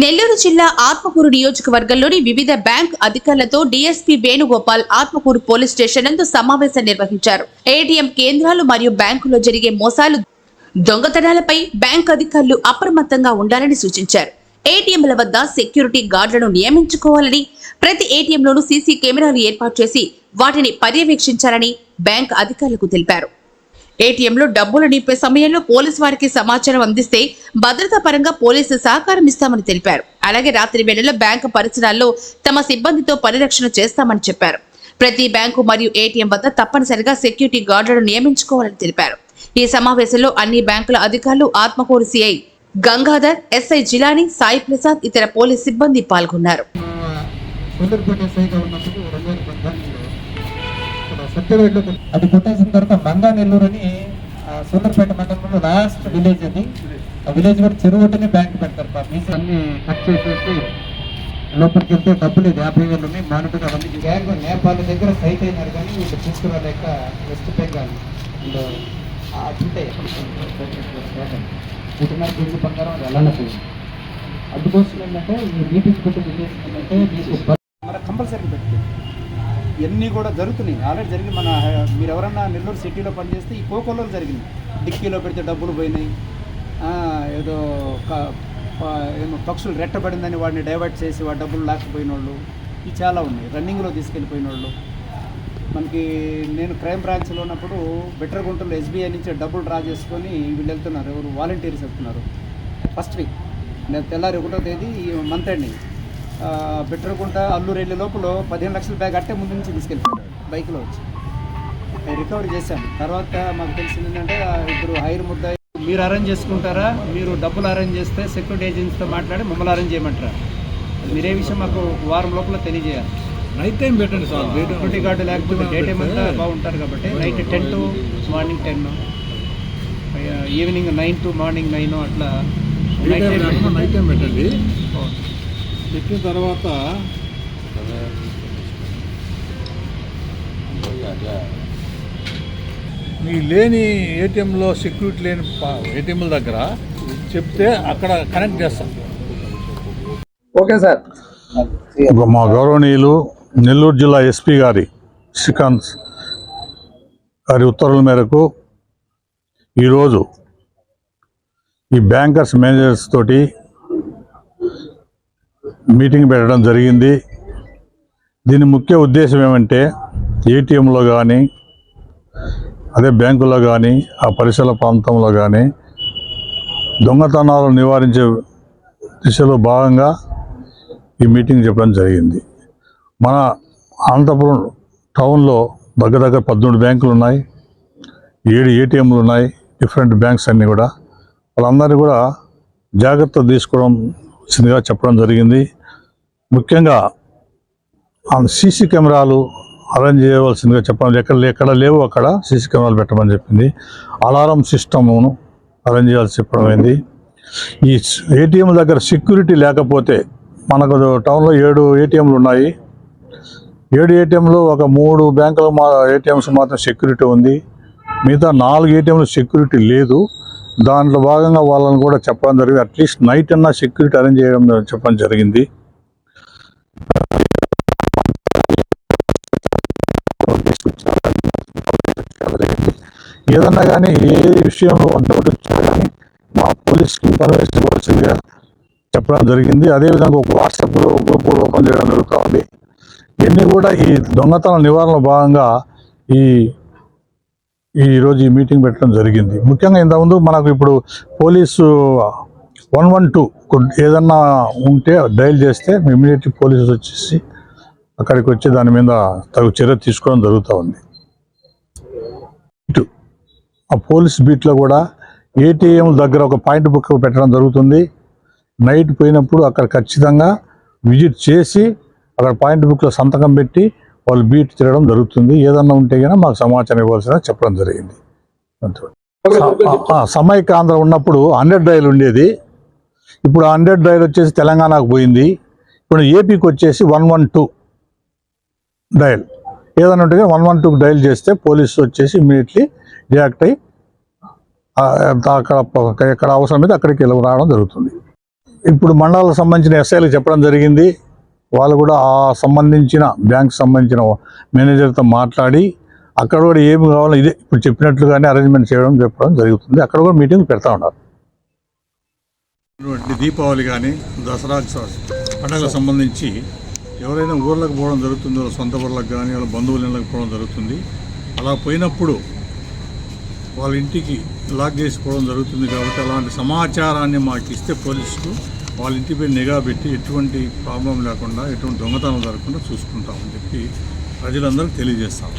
నెల్లూరు జిల్లా ఆత్మకూరు నియోజకవర్గంలోని వివిధ బ్యాంక్ అధికారులతో DSP Venugopal Atmakur police station నందు సమావేశం నిర్వహించారు. ఏటీఎం కేంద్రాలు మరియు బ్యాంకులో జరిగే మోసాలు దొంగతనాలపై బ్యాంక్ అధికారులు అప్రమత్తంగా ఉండాలని సూచించారు. ఏటీఎంల వద్ద సెక్యూరిటీ గార్డులను నియమించుకోవాలని ప్రతి ఏటీఎంలోనూ సీసీ కెమెరాలు ఏర్పాటు చేసి వాటిని పర్యవేక్షించాలని బ్యాంక్ అధికారులకు తెలిపారు. ఏటీఎంలో డబ్బులు నింపే సమయంలో పోలీసు వారికి సమాచారం అందిస్తే భద్రతా పరంగా పోలీసు సహకారం ఇస్తామని తెలిపారు. అలాగే రాత్రి వేళల్లో బ్యాంకు పరిసరాల్లో తమ సిబ్బందితో పరిరక్షణ చేస్తామని చెప్పారు. ప్రతి బ్యాంకు మరియు ఏటీఎం వద్ద తప్పనిసరిగా సెక్యూరిటీ గార్డులను నియమించుకోవాలని తెలిపారు. ఈ సమావేశంలో అన్ని బ్యాంకుల అధికారులు ఆత్మకూరు సిఐ గంగాధర్ ఎస్ఐ జిలాని సాయి ప్రసాద్ ఇతర పోలీస్ సిబ్బంది పాల్గొన్నారు. సత్యవేడ్లో అది కొట్టేసిన తర్వాత మంగా నెల్లూరు అని ఆ, సూళ్ళూరుపేట మండలంలో లాస్ట్ విలేజ్ అది. ఆ విలేజ్ కూడా చెరువు ఒడ్డునే బ్యాంక్ పెడతారు. మీసి. అన్ని కట్ చేసేసి లోపలికి వెళ్తే డబ్బులు లేదు యాభై వేలు ఉన్నాయి మానిటర్ అవన్నీ బ్యాంక్ నేపాల్ దగ్గర సైట్ అయినారు కానీ వీళ్ళు తీసుకురాలేక వెస్ట్ బెంగాల్ వీళ్ళు అట్లుంటే ఒకటిన్నర కేజీ బంగారం అది వెళ్ళలేకపోయింది అందుకోసం ఏంటంటే ఈ మీటింగ్ పెట్టి ఉద్దేశం ఏంటంటే మీకు మన కంపల్సరీ పెట్టి ఇవన్నీ కూడా జరుగుతున్నాయి. ఆల్రెడీ జరిగింది మన మీరు ఎవరన్నా నెల్లూరు సిటీలో పనిచేస్తే ఈ కోకోలో జరిగింది. డిక్కీలో పెడితే డబ్బులు పోయినాయి. ఏదో క- ఏమో పక్షులు రెట్టబడిందని వాడిని డైవర్ట్ చేసి వాడి డబ్బులు లేకపోయిన వాళ్ళు ఇవి చాలా ఉన్నాయి. రన్నింగ్లో తీసుకెళ్ళిపోయిన వాళ్ళు మనకి నేను క్రైమ్ బ్రాంచ్లో ఉన్నప్పుడు బెటర్ గుంటలో ఎస్బీఐ నుంచి డబ్బులు డ్రా చేసుకొని వీళ్ళు వెళ్తున్నారు. ఎవరు వాలంటీర్స్ వెళ్తున్నారు. First week. నేను తెల్లారి ఒకటో తేదీ మంత్ ఎండింగ్. బెటర్గుంట అల్లూరు వెళ్ళే లోపల పదిహేను లక్షల బ్యాగ్ అట్టే ముందు నుంచి తీసుకెళ్ళిపోయాడు బైక్లో వచ్చి. రికవరీ చేశాను. తర్వాత మాకు తెలిసింది ఏంటంటే ఇద్దరు హైర్ ముద్ద మీరు అరేంజ్ చేసుకుంటారా? మీరు డబ్బులు అరేంజ్ చేస్తే సెక్యూరిటీ ఏజెన్సీతో మాట్లాడి మమ్మల్ని అరేంజ్ చేయమంటారా? మీరే విషయం మాకు వారం లోపల తెలియజేయాలి. నైట్ టైం పెట్టండి సార్ సెక్యూరిటీ గార్డు లేకపోతే డే టైం అంతా బాగుంటారు కాబట్టి night ten to morning ten evening nine to morning nine అట్లా. నైట్ టైం పెట్టండి. పెట్టిన తర్వాత మీ లేని ఏటీఎంలో సెక్యూరిటీ లేని ఏటీఎంల దగ్గర చెప్తే అక్కడ కనెక్ట్ చేస్తాం. Okay sir. మా గౌరవనీయులు నెల్లూరు జిల్లా ఎస్పీ గారి శ్రీకాంత్ గారి ఉత్తర్వుల మేరకు ఈరోజు ఈ బ్యాంకర్స్ మేనేజర్స్ తోటి మీటింగ్ పెట్టడం జరిగింది. దీని ముఖ్య ఉద్దేశం ఏమంటే ఏటీఎంలో కానీ అదే బ్యాంకులో కానీ ఆ పరిసర ప్రాంతంలో కానీ దొంగతనాలు నివారించే దిశలో భాగంగా ఈ మీటింగ్ చెప్పడం జరిగింది. మన అనంతపురం టౌన్లో దగ్గర దగ్గర పద్దెనిమిది బ్యాంకులు ఉన్నాయి. ఏడు ఏటీఎంలు ఉన్నాయి. డిఫరెంట్ బ్యాంక్స్ అన్నీ కూడా. వాళ్ళందరినీ కూడా జాగ్రత్త తీసుకోవడం వచ్చిందిగా చెప్పడం జరిగింది. ముఖ్యంగా సీసీ కెమెరాలు అరేంజ్ చేయవలసిందిగా చెప్పడం ఎక్కడ ఎక్కడ లేవు అక్కడ సీసీ కెమెరాలు పెట్టమని చెప్పింది. అలారం సిస్టమ్ను అరేంజ్ చేయాల్సి చెప్పడమైంది ఈ ఏటీఎం దగ్గర సెక్యూరిటీ లేకపోతే మనకు టౌన్లో ఏడు ఏటీఎంలు ఉన్నాయి. ఏడు ఏటీఎంలు ఒక మూడు బ్యాంకులు మా ఏటీఎంస్ మాత్రం సెక్యూరిటీ ఉంది. మిగతా నాలుగు ఏటీఎంలు సెక్యూరిటీ లేదు. దాంట్లో భాగంగా వాళ్ళని కూడా చెప్పడం జరిగింది. అట్లీస్ట్ నైట్ అన్నా సెక్యూరిటీ అరేంజ్ చేయడం చెప్పడం జరిగింది. ఏదన్నా కానీ ఏ విషయంలో డౌట్ వచ్చినా కానీ మా పోలీస్కి ఇన్ఫర్మేషన్ ఇవ్వాల్సిందిగా చెప్పడం జరిగింది. అదేవిధంగా ఒక వాట్సాప్ గ్రూప్ కూడా ఓపెన్ చేయడం జరుగుతూ ఉంది. ఇవన్నీ కూడా ఈ దొంగతనం నివారణ భాగంగా ఈ ఈరోజు ఈ మీటింగ్ పెట్టడం జరిగింది. ముఖ్యంగా ఇంతకుముందు మనకు ఇప్పుడు పోలీసు వన్ వన్ టూ ఏదన్నా ఉంటే డైల్ చేస్తే ఇమీడియట్లీ పోలీసు వచ్చేసి అక్కడికి వచ్చి దాని మీద తగు చర్య తీసుకోవడం జరుగుతూ ఉంది. ఇటు ఆ పోలీస్ బీట్లో కూడా ఏటీఎం దగ్గర ఒక పాయింట్ బుక్ పెట్టడం జరుగుతుంది. నైట్ పోయినప్పుడు అక్కడ ఖచ్చితంగా విజిట్ చేసి అక్కడ పాయింట్ బుక్లో సంతకం పెట్టి వాళ్ళు బీట్ తిరగడం జరుగుతుంది. ఏదన్నా ఉంటే కనుక మాకు సమాచారం ఇవ్వాల్సిన చెప్పడం జరిగింది. సమైక్య ఆంధ్ర ఉన్నప్పుడు హండ్రెడ్ డైల్ ఉండేది. ఇప్పుడు హండ్రెడ్ డైల్ వచ్చేసి తెలంగాణకు పోయింది. ఇప్పుడు ఏపీకి వచ్చేసి వన్ వన్ టూ డయల్ ఏదైనా ఉంటే వన్ వన్ టూకి డయల్ చేస్తే పోలీసు వచ్చేసి ఇమీడియట్లీ రియాక్ట్ అయ్యి అక్కడ ఎక్కడ అవసరం అయితే అక్కడికి వెళ్ళి రావడం జరుగుతుంది. ఇప్పుడు మండలాలకు సంబంధించిన ఎస్ఐలకు చెప్పడం జరిగింది. వాళ్ళు కూడా ఆ సంబంధించిన బ్యాంక్ సంబంధించిన మేనేజర్తో మాట్లాడి అక్కడ కూడా ఏమి కావాలో ఇదే ఇప్పుడు చెప్పినట్లుగానే అరేంజ్మెంట్ చేయడం చెప్పడం జరుగుతుంది. అక్కడ కూడా మీటింగ్ పెడతా ఉన్నారు. ఇటువంటి దీపావళి కానీ దసరా స- పండుగలకు సంబంధించి ఎవరైనా ఊర్లకు పోవడం జరుగుతుందో సొంత ఊర్లకు కానీ వాళ్ళ బంధువుల ఇళ్ళకి పోవడం జరుగుతుంది. అలా పోయినప్పుడు వాళ్ళ ఇంటికి లాక్ చేసి పోవడం జరుగుతుంది కాబట్టి అలాంటి సమాచారాన్ని మాకు ఇస్తే పోలీసులు వాళ్ళ ఇంటిపై నిఘా పెట్టి ఎటువంటి ప్రాబ్లం లేకుండా ఎటువంటి దొంగతనం జరగకుండా చూసుకుంటామని చెప్పి ప్రజలందరికీ తెలియజేస్తాము